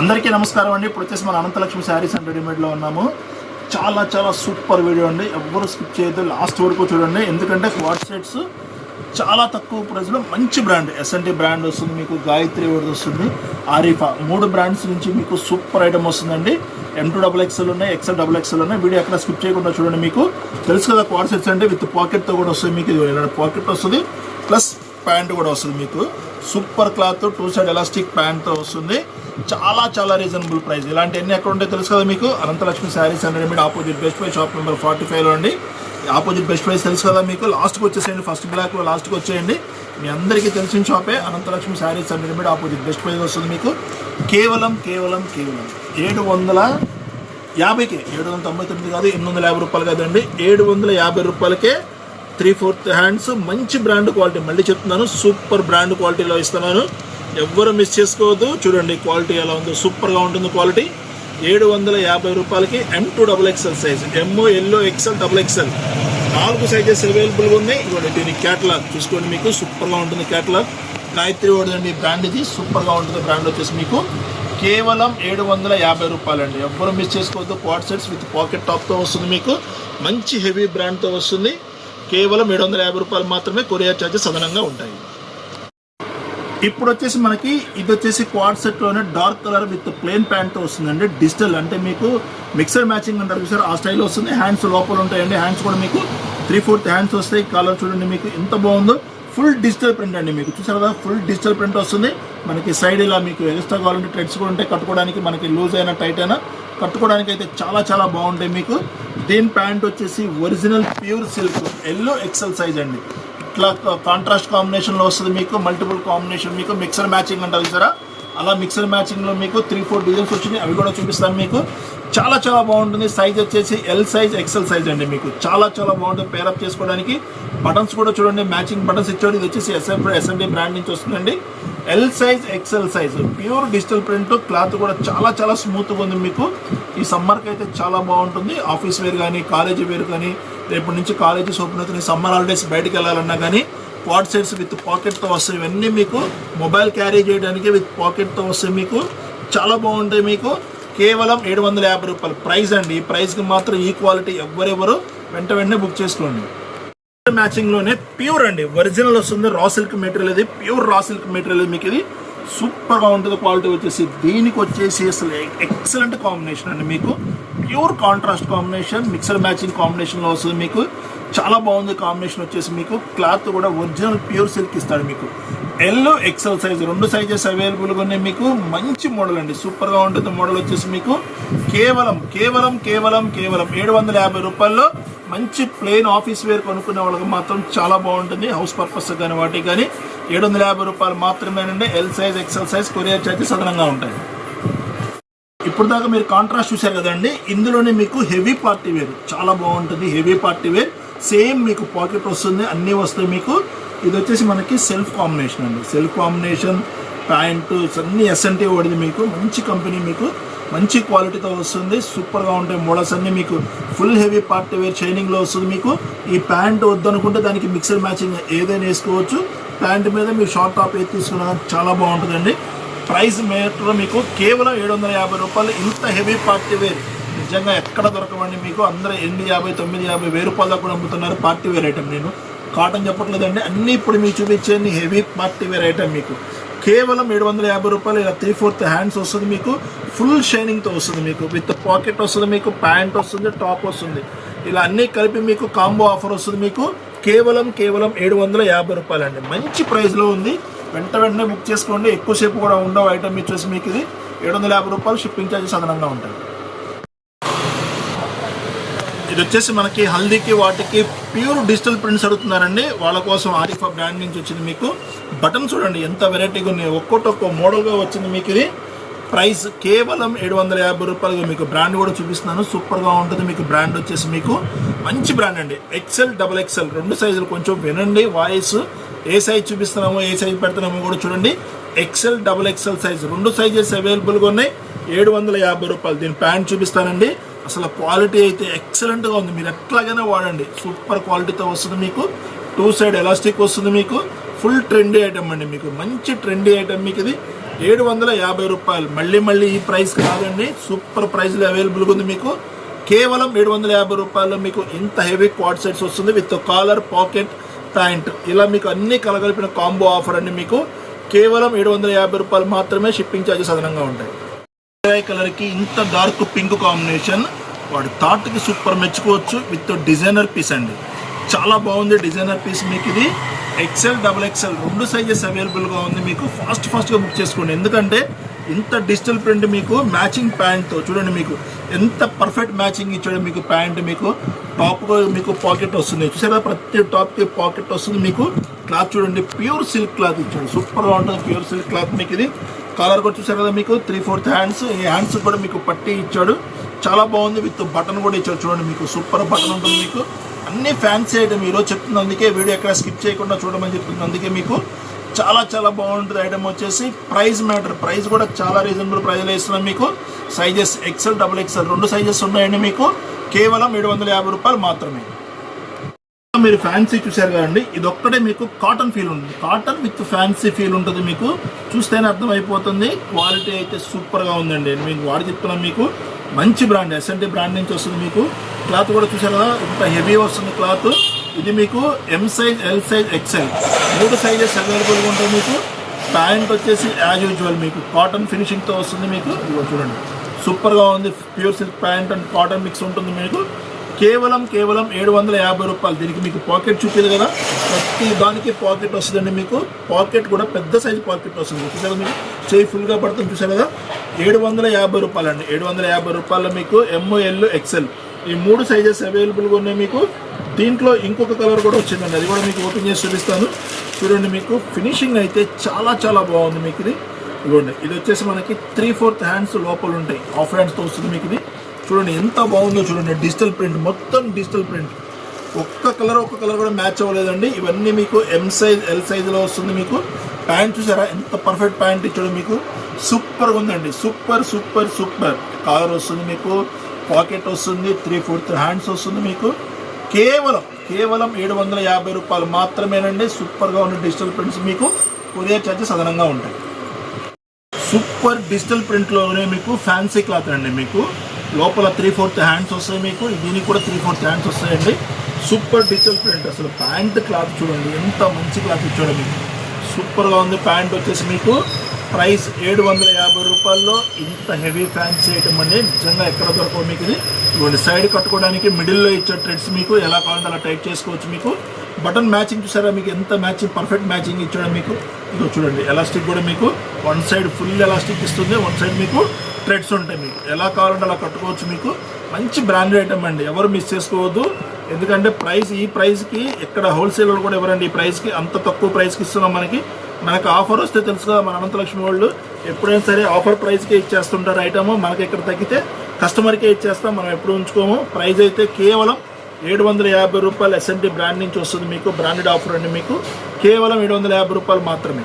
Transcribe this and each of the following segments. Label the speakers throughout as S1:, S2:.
S1: అందరికీ నమస్కారం అండి. ఇప్పుడు వచ్చేసి మన అనంతలక్ష్మి శారీస్ అండ్ రెడీమేడ్లో ఉన్నాము. చాలా చాలా సూపర్ వీడియో అండి. ఎవ్వరు స్కిప్ చేయొద్దు. లాస్ట్ వరకు చూడండి. ఎందుకంటే క్వాడ్ సెట్స్ చాలా తక్కువ ప్రైస్లో మంచి బ్రాండ్. ఎస్ఎన్టీ బ్రాండ్ వస్తుంది మీకు. గాయత్రి ఒకటి వస్తుంది. ఆరిఫా మూడు బ్రాండ్స్ నుంచి మీకు సూపర్ ఐటమ్ వస్తుందండి. ఎం టూ డబుల్ ఎక్స్ఎల్ ఉన్నాయి ఎక్స్ఎల్ డబుల్ ఎక్స్ఎల్ ఉన్నాయి. వీడియో ఎక్కడ స్కిప్ చేయకుండా చూడండి మీకు. తెలుసు కదా క్వాడ్ సెట్స్ అంటే విత్ పాకెట్తో కూడా వస్తుంది మీకు. ఇది పాకెట్ వస్తుంది. ప్లస్ ప్యాంట్ కూడా వస్తుంది మీకు. Super cloth two side elastic ప్యాంట్తో వస్తుంది. చాలా చాలా రీజనబుల్ ప్రైస్ ఇలాంటి ఎన్ని ఎక్కడ ఉంటాయి తెలుసు కదా మీకు? Ananthalakshmi sarees and readymade opposite best price shop number forty ఫైవ్లో అండి. ఆపోజిట్ బెస్ట్ ప్రైస్ తెలుసు కదా మీకు? లాస్ట్కి వచ్చేసేయండి ఫస్ట్ బ్లాక్లో లాస్ట్కి వచ్చేయండి. మీ అందరికీ తెలిసిన షాపే Ananthalakshmi sarees and readymade opposite best price వస్తుంది మీకు. కేవలం కేవలం కేవలం ఏడు వందల యాభైకే ఏడు వందల తొంభై తొమ్మిది కాదు ఎనిమిది వందల యాభై రూపాయలు కాదండి. ఏడు వందల యాభై రూపాయలకే త్రీ ఫోర్త్ హ్యాండ్స్ మంచి బ్రాండ్ క్వాలిటీ మళ్ళీ చెప్తున్నాను సూపర్ బ్రాండ్ క్వాలిటీలో ఇస్తున్నాను. ఎవ్వరు మిస్ చేసుకోవద్దు. చూడండి క్వాలిటీ ఎలా ఉందో సూపర్గా ఉంటుంది క్వాలిటీ ఏడు వందల యాభై రూపాయలకి M to double XL size M L XL double XL నాలుగు సైజెస్ అవైలబుల్గా ఉన్నాయి. ఇవ్వండి దీని క్యాటలాగ్ చూసుకోండి మీకు సూపర్గా ఉంటుంది క్యాటలాగ్ గాయత్రి ఓడిదండి బ్రాండ్ ఇది. సూపర్గా ఉంటుంది బ్రాండ్ వచ్చేసి మీకు. కేవలం ఏడు వందల యాభై రూపాయలండి. ఎవ్వరు మిస్ చేసుకోవద్దు. క్వాడ్ సెట్స్ విత్ పాకెట్ టాప్తో వస్తుంది మీకు. మంచి హెవీ బ్రాండ్తో వస్తుంది. కేవలం ఏడు వందల యాభై రూపాయలు మాత్రమే కొరియర్ ఛార్జెస్ అదనంగా ఉంటాయి. ఇప్పుడు వచ్చేసి మనకి ఇది వచ్చేసి quad సెట్లోనే dark colour with plain pant వస్తుందండి. డిజిటల్ అంటే మీకు మిక్సర్ మ్యాచింగ్ అంటారు సార్ ఆ స్టైల్ వస్తుంది. హ్యాండ్స్ లోపల ఉంటాయండి. హ్యాండ్స్ కూడా మీకు త్రీ ఫోర్త్ హ్యాండ్స్ వస్తాయి. కలర్ చూడండి మీకు ఎంత బాగుందో. ఫుల్ డిజిటల్ ప్రింట్ అండి మీకు. చూసారు? కదా ఫుల్ డిజిటల్ ప్రింట్ వస్తుంది. మనకి సైడ్ ఇలా మీకు ఎక్స్ట్రా కావాలంటే ట్రెడ్స్ కూడా ఉంటాయి. కట్టుకోవడానికి మనకి లూజ్ అయినా టైట్ అయినా కట్టుకోవడానికి అయితే చాలా చాలా బాగుంటాయి మీకు. దీని ప్యాంట్ వచ్చేసి original pure silk L XL size అండి. ఇట్లా కాంట్రాస్ట్ కాంబినేషన్లో వస్తుంది మీకు మల్టిపుల్ కాంబినేషన్ మీకు మిక్సర్ మ్యాచింగ్ అంటారు సరే అలా మిక్సర్ మ్యాచింగ్లో మీకు త్రీ ఫోర్ డిజైన్స్ వచ్చినాయి అవి కూడా చూపిస్తాను మీకు. చాలా చాలా బాగుంటుంది. సైజ్ వచ్చేసి ఎల్ సైజ్ ఎక్సెల్ సైజ్ అండి మీకు. చాలా చాలా బాగుంటుంది పేరప్ చేసుకోవడానికి. బటన్స్ కూడా చూడండి మ్యాచింగ్ బటన్స్ ఇచ్చాడు. ఇది వచ్చేసి ఎస్ఎఫ్ ఎస్ఎండి బ్రాండ్ నుంచి వస్తుందండి. L size XL size pure digital print cloth కూడా చాలా చాలా స్మూత్గా ఉంది మీకు. ఈ సమ్మర్కి అయితే చాలా బాగుంటుంది. ఆఫీస్ వేర్ కానీ కాలేజీ వేర్ కానీ రేపటి నుంచి కాలేజెస్ ఓపెన్ అవుతున్నాయి. సమ్మర్ హాలిడేస్ బయటకు వెళ్ళాలన్నా కానీ క్వాడ్ సెట్స్ విత్ పాకెట్తో వస్తాయి. ఇవన్నీ మీకు మొబైల్ క్యారీ చేయడానికి విత్ పాకెట్తో వస్తాయి మీకు. చాలా బాగుంటాయి మీకు. కేవలం ఏడు వందల యాభై రూపాయలు. ప్రైస్ అండి. ఈ ప్రైస్కి మాత్రం ఈ క్వాలిటీ ఎవరెవరు వెంట వెంటనే బుక్ చేసుకోండి. మ్యాచింగ్లోనే ప్యూర్ అండి. ఒరిజినల్ వస్తుంది. రా సిల్క్ మెటీరియల్ ఇది. ప్యూర్ రా సిల్క్ మెటీరియల్ మీకు ఇది. సూపర్గా ఉంటుంది క్వాలిటీ వచ్చేసి. దీనికి వచ్చేసి అసలు ఎక్సలెంట్ కాంబినేషన్ అండి మీకు. Pure contrast combination mixer matching కాంబినేషన్లో వస్తుంది మీకు. చాలా బాగుంది కాంబినేషన్ వచ్చేసి మీకు. క్లాత్ కూడా ఒరిజినల్ ప్యూర్ సిల్క్ ఇస్తాడు మీకు. ఎల్లో ఎక్సెల్ సైజ్ రెండు సైజెస్ అవైలబుల్గా ఉన్నాయి మీకు. మంచి మోడల్ అండి. సూపర్గా ఉంటుంది మోడల్ వచ్చేసి మీకు. కేవలం కేవలం కేవలం కేవలం ఏడు వందల యాభై రూపాయల్లో మంచి ప్లెయిన్ ఆఫీస్ వేర్ కొనుక్కునే వాళ్ళకి మాత్రం చాలా బాగుంటుంది. హౌస్ పర్పస్ కానీ వాటికి కానీ ఏడు వందల యాభై రూపాయలు మాత్రమేనండి. L size XL size courier charges అదనంగా ఉంటాయి. ఇప్పుడు దాకా మీరు కాంట్రాస్ట్ చూశారు కదండి ఇందులోనే మీకు హెవీ పార్టీ వేర్ చాలా బాగుంటుంది హెవీ పార్టీ వేర్ సేమ్ మీకు పాకెట్ వస్తుంది అన్నీ వస్తాయి మీకు. ఇది వచ్చేసి మనకి సెల్ఫ్ కాంబినేషన్ అండి. సెల్ఫ్ కాంబినేషన్ ప్యాంటు అన్ని ఎస్ఎన్టీ ఓడింది మీకు. మంచి కంపెనీ మీకు. మంచి క్వాలిటీతో వస్తుంది. సూపర్గా ఉంటాయి మోడల్స్ అన్నీ మీకు. ఫుల్ హెవీ పార్టీ వేర్ షైనింగ్లో వస్తుంది మీకు. ఈ ప్యాంట్ వద్దనుకుంటే దానికి మిక్సర్ మ్యాచింగ్ ఏదైనా వేసుకోవచ్చు. ప్యాంట్ మీద మీరు షార్ట్ టాప్ ఏది తీసుకున్నా చాలా బాగుంటుందండి. ప్రైస్ మీటర్ మీకు కేవలం ఏడు వందల యాభై రూపాయలు. ఇంత హెవీ పార్టీ వేర్. నిజంగా ఎక్కడ దొరకవండి మీకు? అందరూ ఎనిమిది యాభై తొమ్మిది యాభై వెయ్యి రూపాయల దాకా కూడా అమ్ముతున్నారు పార్టీ వేర్ ఐటమ్ నేను. కాటన్ చెప్పట్లేదండి. అన్నీ ఇప్పుడు మీకు చూపించేది హెవీ పార్టీ వేర్ ఐటమ్ మీకు. కేవలం ఏడు వందల యాభై రూపాయలు. ఇలా త్రీ ఫోర్త్ హ్యాండ్స్ వస్తుంది మీకు. ఫుల్ షైనింగ్తో వస్తుంది మీకు. విత్ పాకెట్ వస్తుంది మీకు ప్యాంట్ వస్తుంది టాప్ వస్తుంది. ఇలా అన్నీ కలిపి మీకు కాంబో ఆఫర్ వస్తుంది మీకు. కేవలం కేవలం ఏడు వందల యాభై రూపాయలు అండి మంచి ప్రైస్లో ఉంది. వెంట వెంటనే బుక్ చేసుకోండి. ఎక్కువసేపు కూడా ఉండవు ఐటమ్ ఇచ్చేసి మీకు ఇది. ఏడు వందల యాభై రూపాయలు షిప్పింగ్ ఛార్జెస్ అదనంగా ఉంటాయి. ఇది వచ్చేసి మనకి హల్దీకి వాటికి ప్యూర్ డిజిటల్ ప్రింట్స్ అడుగుతున్నారండి. వాళ్ళ కోసం ఆరిఫా బ్రాండ్ నుంచి వచ్చింది మీకు. బటన్ చూడండి ఎంత వెరైటీగా ఉన్నాయి. ఒక్కొక్కటి ఒక్కో మోడల్గా వచ్చింది మీకు ఇది. ప్రైస్ కేవలం ఏడు వందల యాభై రూపాయలుగా మీకు బ్రాండ్ కూడా చూపిస్తున్నాను. సూపర్గా ఉంటుంది మీకు బ్రాండ్ వచ్చేసి మీకు. మంచి బ్రాండ్ అండి. ఎక్సెల్ డబల్ ఎక్సెల్ రెండు సైజులు కొంచెం వినండి. వాయిస్ ఏ సైజ్ చూపిస్తున్నామో ఏ సైజ్ పెడుతున్నామో కూడా చూడండి. ఎక్సెల్ డబుల్ ఎక్సెల్ సైజ్ రెండు సైజెస్ అవైలబుల్గా ఉన్నాయి. ఏడు వందల యాభై రూపాయలు. దీని ప్యాంట్ చూపిస్తానండి. అసలు క్వాలిటీ అయితే ఎక్సలెంట్గా ఉంది. మీరు ఎట్లాగైనా వాడండి. సూపర్ క్వాలిటీతో వస్తుంది మీకు. టూ సైడ్ ఎలాస్టిక్ వస్తుంది మీకు. ఫుల్ ట్రెండీ ఐటమ్ అండి మీకు. మంచి ట్రెండీ ఐటమ్ మీకు ఇది. ఏడు వందల యాభై రూపాయలు. మళ్ళీ మళ్ళీ ఈ ప్రైస్ కాదండి సూపర్ ప్రైస్లో అవైలబుల్గా ఉంది మీకు. కేవలం ఏడు వందల యాభై రూపాయల్లో మీకు ఇంత హెవీ క్వాడ్ సెట్స్ వస్తుంది. With collar pocket pant. ఇలా మీకు అన్ని కలగలిపిన కాంబో ఆఫర్ అండి మీకు కేవలం ఏడు వందల యాభై రూపాయలు మాత్రమే షిప్పింగ్ ఛార్జెస్ అదనంగా ఉంటాయి. కలర్ కలర్కి ఇంత డార్క్ పింక్ కాంబినేషన్ వాడి థాట్కి సూపర్ మెచ్చుకోవచ్చు విత్ డిజైనర్ పీస్ అండి. చాలా బాగుంది డిజైనర్ పీస్ మీకు ఇది. ఎక్సెల్ డబుల్ ఎక్సెల్ రెండు సైజెస్ అవైలబుల్గా ఉంది మీకు. ఫాస్ట్ ఫాస్ట్గా బుక్ చేసుకోండి. ఎందుకంటే ఇంత డిజిటల్ ప్రింట్ మీకు మ్యాచింగ్ ప్యాంట్తో చూడండి మీకు. ఎంత పర్ఫెక్ట్ మ్యాచింగ్ ఇచ్చాడు మీకు ప్యాంట్ మీకు టాప్ మీకు పాకెట్ వస్తుంది. చూసారా? ప్రతి టాప్కి పాకెట్ వస్తుంది మీకు. క్లాత్ చూడండి ప్యూర్ సిల్క్ క్లాత్ ఇచ్చాడు. సూపర్గా ఉంటుంది ప్యూర్ సిల్క్ క్లాత్ మీకు ఇది. కలర్ కూడా చూసారు కదా మీకు? త్రీ ఫోర్త్ హ్యాండ్స్ ఈ హ్యాండ్స్ కూడా మీకు పట్టి ఇచ్చాడు. చాలా బాగుంది విత్ బటన్ కూడా ఇచ్చాడు చూడండి మీకు. సూపర్ బటన్ ఉంటుంది మీకు. అన్ని ఫ్యాన్సీ ఐటమ్ ఈరోజు చెప్తుంది అందుకే వీడియో ఎక్కడ స్కిప్ చేయకుండా చూడమని చెప్తుంది అందుకే మీకు చాలా చాలా బాగుంటుంది ఐటమ్ వచ్చేసి ప్రైస్ మ్యాటర్ ప్రైస్ కూడా చాలా రీజనబుల్ ప్రైజ్లో ఇస్తున్నాం మీకు. సైజెస్ ఎక్సెల్ డబుల్ ఎక్సెల్ రెండు సైజెస్ ఉన్నాయండి మీకు. కేవలం ఏడు వందల యాభై రూపాయలు మాత్రమే. మీరు ఫ్యాన్సీ చూశారు కదండి. ఇది ఒక్కటే మీకు కాటన్ ఫీల్ ఉంటుంది. కాటన్ విత్ ఫ్యాన్సీ ఫీల్ ఉంటుంది మీకు. చూస్తేనే అర్థమైపోతుంది. క్వాలిటీ అయితే సూపర్గా ఉందండి. మీకు వాడి చెప్తున్నాను మీకు. మంచి బ్రాండ్ ఎస్ఎన్టీ బ్రాండ్ నుంచి వస్తుంది మీకు. క్లాత్ కూడా చూసారు కదా ఇంత హెవీ వస్తుంది క్లాత్. ఇది మీకు M size L size XL మూడు సైజెస్ అవైలబుల్గా ఉంటుంది మీకు. ప్యాంట్ వచ్చేసి యాజ్ యూజువల్ మీకు. కాటన్ ఫినిషింగ్తో వస్తుంది మీకు. ఇదిగో చూడండి. సూపర్గా ఉంది. Pure silk pant and cotton mix ఉంటుంది మీకు. కేవలం కేవలం ఏడు వందల యాభై రూపాయలు. దీనికి మీకు పాకెట్ చూపించదు కదా. ప్రతి దానికి పాకెట్ వస్తుందండి మీకు. పాకెట్ కూడా పెద్ద సైజు పాకెట్ వస్తుంది. చూసారు మీకు చేయి ఫుల్గా పడుతుంది చూసారు కదా? ఏడు వందల యాభై రూపాయలు అండి ఏడు వందల యాభై రూపాయలు మీకు ఎంఓఎల్ ఎక్సెల్ ఈ మూడు సైజెస్ అవైలబుల్గా ఉన్నాయి మీకు. దీంట్లో ఇంకొక కలర్ కూడా వచ్చిందండి. అది కూడా మీకు ఓపెన్ చేసి చూపిస్తాను. చూడండి మీకు ఫినిషింగ్ అయితే చాలా చాలా బాగుంది మీకు ఇది. ఇవ్వండి ఇది వచ్చేసి మనకి త్రీ ఫోర్త్ హ్యాండ్స్ లోపల ఉంటాయి. హాఫ్ హ్యాండ్స్తో వస్తుంది మీకు ఇది. చూడండి ఎంత బాగుందో చూడండి. డిజిటల్ ప్రింట్ మొత్తం డిజిటల్ ప్రింట్ ఒక్క కలర్ ఒక్క కలర్ కూడా మ్యాచ్ అవ్వలేదండి. ఇవన్నీ మీకు ఎం సైజ్ ఎల్ సైజ్లో వస్తుంది మీకు. ప్యాంట్ చూసారా? ఎంత పర్ఫెక్ట్ ప్యాంట్ ఇచ్చాడు మీకు. సూపర్గా ఉందండి. Super super super. కాలర్ వస్తుంది మీకు పాకెట్ వస్తుంది త్రీ ఫోర్త్ హ్యాండ్స్ వస్తుంది మీకు. కేవలం కేవలం ఏడు వందల యాభై రూపాయలు మాత్రమేనండి. సూపర్గా ఉన్న డిజిటల్ ప్రింట్స్ మీకు కొరియర్ ఛార్జెస్ అదనంగా ఉంటాయి. సూపర్ డిజిటల్ ప్రింట్లోనే మీకు ఫ్యాన్సీ క్లాత్ అండి మీకు. లోపల త్రీ ఫోర్త్ హ్యాండ్స్ వస్తాయి మీకు. దీనికి కూడా త్రీ ఫోర్త్ హ్యాండ్స్ వస్తాయండి. Super digital print. అసలు ప్యాంట్ క్లాత్ చూడండి. ఎంత మంచి క్లాత్ ఇచ్చాడు మీకు. సూపర్గా ఉంది. ప్యాంట్ వచ్చేసి మీకు ప్రైస్ ఏడు వందల యాభై రూపాయల్లో ఇంత హెవీ ఫ్యాన్సీ ఐటమ్ అండి. నిజంగా ఎక్కడ దొరకవు మీకు ఇది. ఇవ్వండి సైడ్ కట్టుకోవడానికి మిడిల్లో ఇచ్చే ట్రెడ్స్ మీకు ఎలా కావాలంటే అలా టైట్ చేసుకోవచ్చు మీకు. బటన్ మ్యాచింగ్ చూసారా మీకు? ఎంత మ్యాచింగ్ పర్ఫెక్ట్ మ్యాచింగ్ ఇచ్చాడో మీకు. ఇదో చూడండి ఎలాస్టిక్ కూడా మీకు. వన్ సైడ్ ఫుల్ ఎలాస్టిక్ ఇస్తుంది వన్ సైడ్ మీకు ట్రెడ్స్ ఉంటాయి మీకు. ఎలా కావాలంటే అలా కట్టుకోవచ్చు మీకు. మంచి బ్రాండెడ్ ఐటమ్ అండి. ఎవరు మిస్ చేసుకోవద్దు. ఎందుకంటే ప్రైస్ ఈ ప్రైస్కి ఎక్కడ హోల్సేల్ కూడా ఎవరండి ఈ ప్రైస్కి అంత తక్కువ ప్రైస్కి ఇస్తున్నాం మనకి. మనకు ఆఫర్ వస్తే తెలుసుగా మన అనంతలక్ష్మి వాళ్ళు ఎప్పుడైనా సరే ఆఫర్ ప్రైస్కే ఇచ్చేస్తుంటారు ఐటమ్. మనకి ఎక్కడ తగ్గితే కస్టమర్కే ఇచ్చేస్తాం మనం ఎప్పుడు ఉంచుకోము. ప్రైస్ అయితే కేవలం ఏడు వందల యాభై రూపాయలు ఎస్ఎన్టీ బ్రాండ్ నుంచి వస్తుంది మీకు బ్రాండెడ్ ఆఫర్ అండి మీకు. కేవలం ఏడు వందల యాభై రూపాయలు మాత్రమే.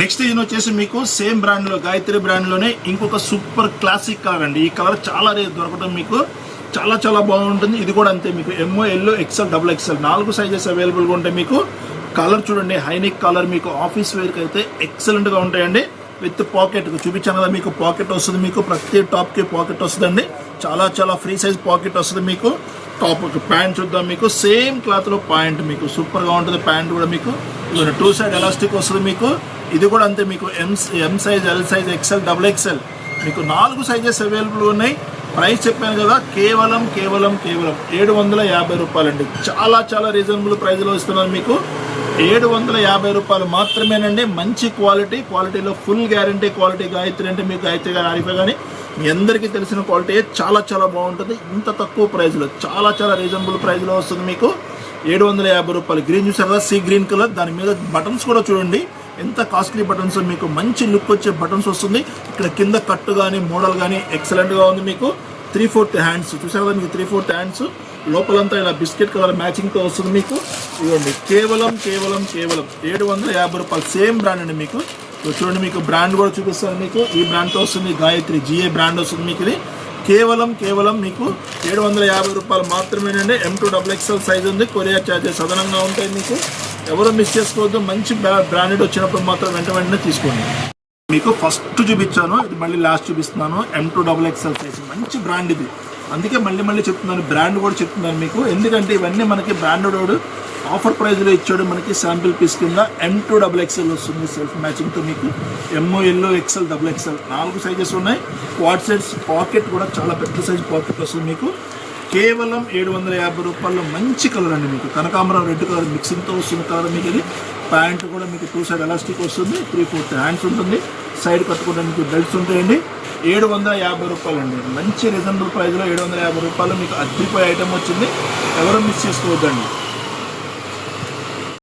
S1: నెక్స్ట్ ఇది వచ్చేసి మీకు సేమ్ బ్రాండ్లో గాయత్రి బ్రాండ్లోనే ఇంకొక సూపర్ క్లాసిక్ కలర్ అండి. ఈ కలర్ చాలా రేట్ దొరకడం మీకు చాలా చాలా బాగుంటుంది. ఇది కూడా అంతే మీకు M L XL double XL నాలుగు సైజెస్ అవైలబుల్గా ఉంటాయి మీకు. కలర్ చూడండి హైనిక్ కలర్ మీకు ఆఫీస్ వేర్కి అయితే ఎక్సలెంట్గా ఉంటాయండి. విత్ పాకెట్ చూపించాను కదా మీకు పాకెట్ వస్తుంది మీకు ప్రతి టాప్కి పాకెట్ వస్తుందండి. చాలా చాలా ఫ్రీ సైజ్ పాకెట్ వస్తుంది మీకు. టాప్ ప్యాంట్ చూద్దాం మీకు. సేమ్ క్లాత్లో ప్యాంట్ మీకు సూపర్గా ఉంటుంది ప్యాంట్ కూడా మీకు. టూ సైడ్ ఎలాస్టిక్ వస్తుంది మీకు. ఇది కూడా అంతే మీకు M M size L size XL double XL మీకు నాలుగు సైజెస్ అవైలబుల్ ఉన్నాయి. ప్రైస్ చెప్పాను కదా కేవలం కేవలం కేవలం ఏడు వందల యాభై రూపాయలండి. చాలా చాలా రీజనబుల్ ప్రైస్లో ఇస్తున్నారు మీకు. ఏడు వందల యాభై రూపాయలు మాత్రమేనండి. మంచి క్వాలిటీ క్వాలిటీలో ఫుల్ గ్యారంటీ క్వాలిటీ గాయత్రి అంటే మీకు గాయత్రి కానీ ఆరిఫా కానీ మీ అందరికీ తెలిసిన క్వాలిటీ చాలా చాలా బాగుంటుంది. ఇంత తక్కువ ప్రైస్లో చాలా చాలా రీజనబుల్ ప్రైస్లో వస్తుంది మీకు. ఏడు వందల యాభై రూపాయలు గ్రీన్ చూసారు కదా సీ గ్రీన్ కలర్. దాని మీద బటన్స్ కూడా చూడండి. ఎంత కాస్ట్లీ బటన్స్ మీకు మంచి లుక్ వచ్చే బటన్స్ వస్తుంది. ఇక్కడ కింద కట్టు కానీ మోడల్ కానీ ఎక్సలెంట్గా ఉంది మీకు. త్రీ ఫోర్త్ హ్యాండ్స్ చూసారు కదా మీకు త్రీ ఫోర్త్ హ్యాండ్స్. లోపలంతా ఇలా బిస్కెట్ కలర్ మ్యాచింగ్తో వస్తుంది మీకు. ఇవ్వండి కేవలం కేవలం కేవలం ఏడు వందల యాభై రూపాయలు సేమ్ బ్రాండ్ అండి మీకు. చూడండి మీకు బ్రాండ్ కూడా చూపిస్తాను మీకు. ఈ బ్రాండ్తో వస్తుంది గాయత్రి జిఏ బ్రాండ్ వస్తుంది మీకు ఇది. కేవలం కేవలం మీకు ఏడు వందల యాభై రూపాయలు మాత్రమేనండి. M to double XL size ఉంది. కొరియర్ ఛార్జెస్ అదనంగా ఉంటాయి మీకు. ఎవరు మిస్ చేసుకోవద్దు. మంచి బ్రాండెడ్ వచ్చినప్పుడు మాత్రం వెంట వెంటనే తీసుకోండి. మీకు ఫస్ట్ చూపించాను. ఇది మళ్ళీ లాస్ట్ చూపిస్తున్నాను. M to double XL size మంచి బ్రాండ్ ఇది. అందుకే మళ్ళీ మళ్ళీ చెప్తున్నాను బ్రాండ్ కూడా చెప్తున్నాను మీకు. ఎందుకంటే ఇవన్నీ మనకి బ్రాండెడ్ వాడు ఆఫర్ ప్రైస్లో ఇచ్చాడు మనకి శాంపిల్ పీస్ కింద ఎం టూ డబుల్ ఎక్స్ఎల్ వస్తుంది సెల్ఫ్ మ్యాచింగ్తో మీకు. MO yellow XL double XL నాలుగు సైజెస్ ఉన్నాయి. క్వాడ్ సైజ్ పాకెట్ కూడా చాలా పెద్ద సైజ్ పాకెట్ వస్తుంది మీకు. కేవలం ఏడు వందల యాభై రూపాయల్లో మంచి కలర్ అండి మీకు. కనకాంబరం రెడ్ కలర్ మిక్సింగ్తో వస్తున్న కలర్ మీకు ఇది. ప్యాంట్ కూడా మీకు టూ సైడ్ ఎలాస్టిక్ వస్తుంది. త్రీ ఫోర్త్ హ్యాండ్స్ ఉంటుంది. సైడ్ కట్టుకోవడానికి బెల్ట్స్ ఉంటాయండి. ఏడు వందల యాభై రూపాయలు అండి మంచి రీజనబుల్ ప్రైస్లో ఏడు వందల యాభై రూపాయలు మీకు అద్దరిపోయే ఐటమ్ వచ్చింది. ఎవరు మిస్ చేసుకోవద్దండి.